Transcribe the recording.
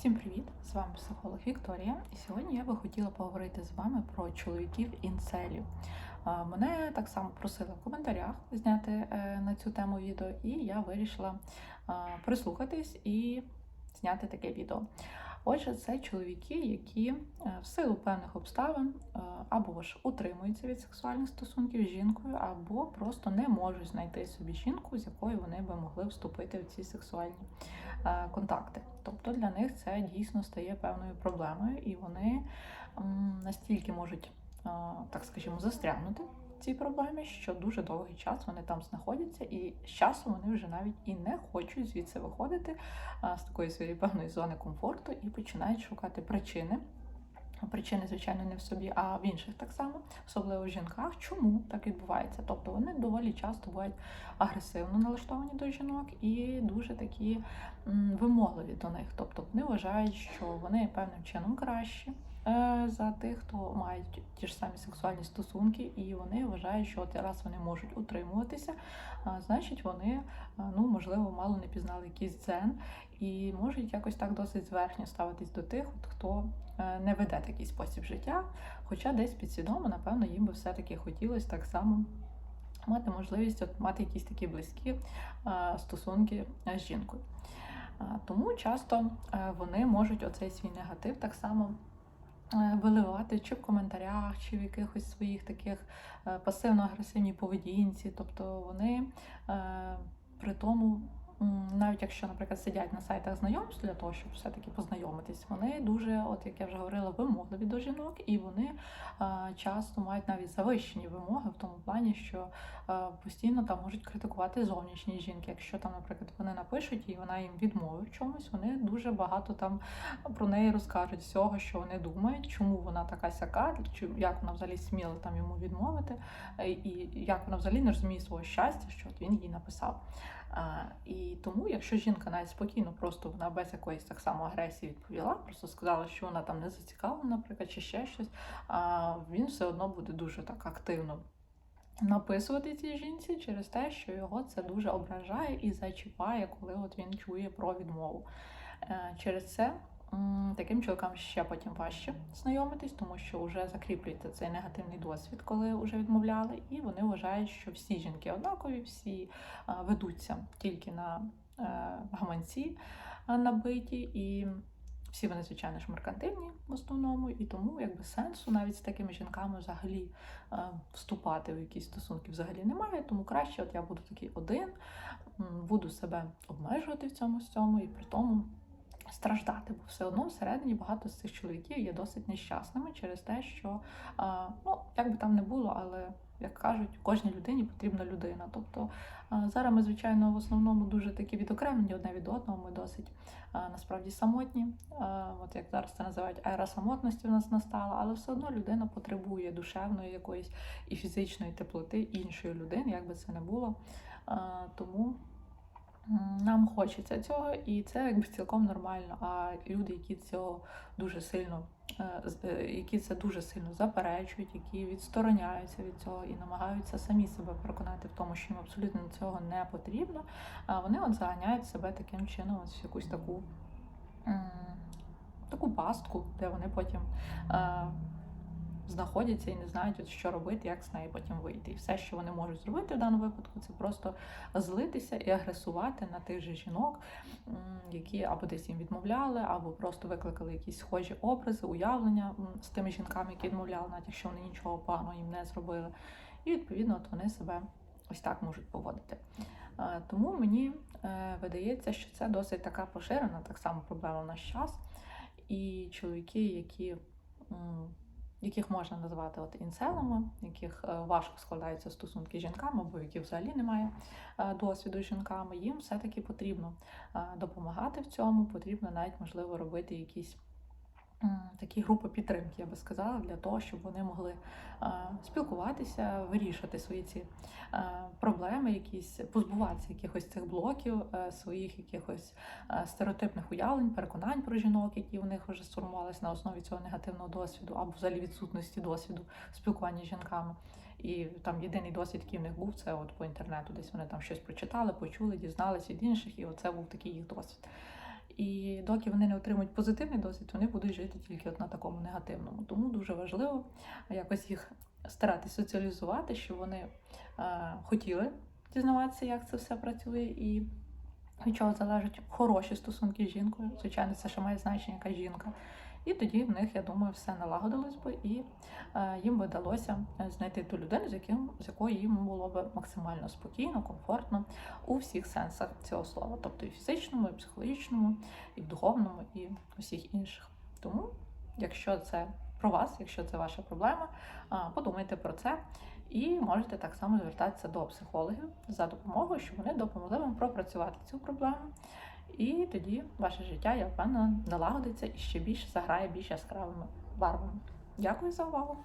Всім привіт! З вами психолог Вікторія. І сьогодні я би хотіла поговорити з вами про чоловіків інцелів. Мене так само просили в коментарях зняти е, на цю тему відео, і я вирішила прислухатись і зняти таке відео. Отже, це чоловіки, які е, в силу певних обставин е, або ж утримуються від сексуальних стосунків з жінкою, або просто не можуть знайти собі жінку, з якою вони би могли вступити в ці сексуальні е, контакти. Тобто для них це дійсно стає певною проблемою, і вони настільки можуть, так скажімо, застрягнути цій проблемі, що дуже довгий час вони там знаходяться, і з часом вони вже навіть і не хочуть звідси виходити з такої своєї певної зони комфорту і починають шукати причини. Причини, звичайно, не в собі, а в інших так само, особливо в жінках. Чому так відбувається? Тобто вони доволі часто бувають агресивно налаштовані до жінок і дуже такі вимогливі до них. Тобто вони вважають, що вони певним чином кращі за тих, хто мають ті ж самі сексуальні стосунки, і вони вважають, що от раз вони можуть утримуватися, значить вони ну можливо мало не пізнали якийсь дзен і можуть якось так досить зверхньо ставитись до тих, хто е, не веде такий спосіб життя. Хоча десь підсвідомо, напевно, їм би все-таки хотілося так само мати можливість от, мати якісь такі близькі е, стосунки з жінкою. А, Тому часто е, вони можуть оцей свій негатив так само е, виливати чи в коментарях, чи в якихось своїх таких е, пасивно-агресивній поведінці. Тобто вони е, при тому, навіть якщо, наприклад, сидять на сайтах знайомств для того, щоб все-таки познайомитись, вони дуже, от як я вже говорила, вимогливі до жінок, і вони е, часто мають навіть завищені вимоги в тому плані, що е, постійно там можуть критикувати зовнішні жінки. Якщо там, наприклад, вони напишуть і вона їм відмовить в чомусь, вони дуже багато там про неї розкажуть всього, що вони думають, чому вона така сяка, як вона взагалі сміла там йому відмовити, е, і як вона взагалі не розуміє свого щастя, що от він їй написав. І тому, якщо жінка навіть спокійно, просто вона без якоїсь так само агресії відповіла, просто сказала, що вона там не зацікавлена, наприклад, чи ще щось, він все одно буде дуже так активно написувати цій жінці через те, що його це дуже ображає і зачіпає, коли от він чує про відмову. Е, Через це таким чоловікам ще потім важче знайомитись, тому що вже закріплюється цей негативний досвід, коли вже відмовляли, і вони вважають, що всі жінки однакові, всі ведуться тільки на е, гаманці набиті і. Всі вони, звичайно ж, меркантильні в основному, і тому якби сенсу навіть з такими жінками взагалі вступати в якісь стосунки взагалі немає. Тому краще, от я буду такий один, буду себе обмежувати в цьому і при тому страждати, бо все одно всередині багато з цих чоловіків є досить нещасними через те, що ну як би там не було, але як кажуть, кожній людині потрібна людина. Тобто зараз ми, звичайно, в основному дуже такі відокремлені одне від одного. Ми досить насправді самотні. От як зараз це називають ера самотності в нас настала, але все одно людина потребує душевної якоїсь і фізичної теплоти іншої людини, як би це не було. Тому нам хочеться цього, і це якби цілком нормально. А люди, які цього дуже сильно, е, е, які це дуже сильно заперечують, які відстороняються від цього і намагаються самі себе переконати в тому, що їм абсолютно цього не потрібно, вони от заганяють себе таким чином ось в якусь таку. Таку пастку, де вони потім е, знаходяться і не знають, от що робити, як з неї потім вийти. І все, що вони можуть зробити в даному випадку, це просто злитися і агресувати на тих же жінок, які або десь їм відмовляли, або просто викликали якісь схожі образи, уявлення з тими жінками, які відмовляли, навіть якщо вони нічого поганого їм не зробили. І відповідно от вони себе ось так можуть поводити. Е, Тому мені е, видається, що це досить така поширена так само проблема в наш час. І чоловіки, які, яких можна назвати от інселами, яких е, важко складаються стосунки з жінками, або які взагалі немає е, досвіду з жінками, їм все-таки потрібно е, допомагати в цьому, потрібно навіть можливо робити якісь. Такі групи підтримки, я би сказала, для того, щоб вони могли спілкуватися, вирішувати свої ці проблеми, якісь позбуватися якихось цих блоків, е, своїх якихось стереотипних уявлень, переконань про жінок, які у них вже сформувалися на основі цього негативного досвіду, або взагалі відсутності досвіду спілкування з жінками. І там єдиний досвід, який в них був, це от по інтернету. Десь вони там щось прочитали, почули, дізналися від інших, і оце був такий їх досвід. І доки вони не отримують позитивний досвід, вони будуть жити тільки от на такому негативному. Тому дуже важливо якось їх старатися соціалізувати, щоб вони е, хотіли дізнаватися, як це все працює, і від чого залежать хороші стосунки з жінкою. Звичайно, це ще має значення, яка жінка. І тоді в них, я думаю, все налагодилось би, і е, їм би вдалося знайти ту людину, з яким з якою їм було б максимально спокійно, комфортно у всіх сенсах цього слова, тобто і фізичному, і психологічному, і в духовному, і усіх інших. Тому, якщо це про вас, якщо це ваша проблема, а, подумайте про це і можете так само звертатися до психологів за допомогою, щоб вони допомогли вам пропрацювати цю проблему. І тоді ваше життя, я впевнена, налагодиться і ще більше заграє більш яскравими барвами. Дякую за увагу!